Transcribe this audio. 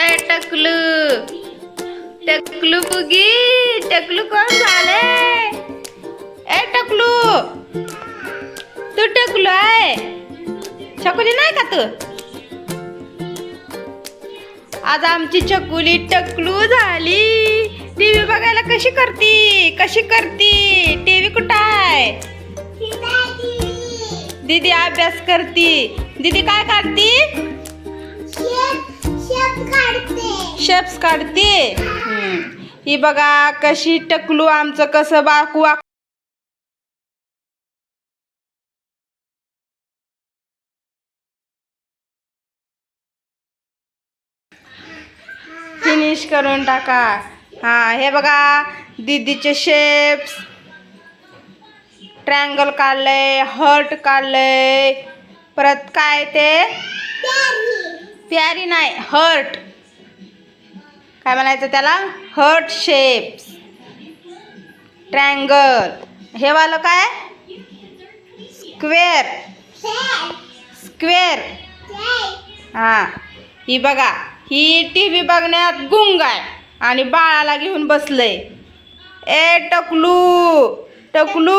ए टकलू. टकलू बुगी टकलू कोण झाले? ए टकलू. तू टकलू आहे. छकुली नाही का तू? आज आमची चकुली टकलू झाली. टीव्ही बघायला कशी करती? कशी करती? टीव्ही कुठं आहे? दीदी अभ्यास करती. दीदी काय काढती शेप्स काढते. ही बघा कशी टकलू आमचं कसं बाकू फिनिश करून टाका. हा हे बघा दीदीचे शेप्स ट्रँगल काढलंय हर्ट काढलंय. परत काय ते? प्यारी. नाही हर्ट काय म्हणायचं त्याला? हर्ट शेप्स ट्रँगल हे वालं काय? स्क्वेअर स्क्वेअर हा. ही बघा ही टी व्ही बघण्यात गुंग आहे आणि बाळाला घेऊन बसलंय. ए टकलू. टकलू.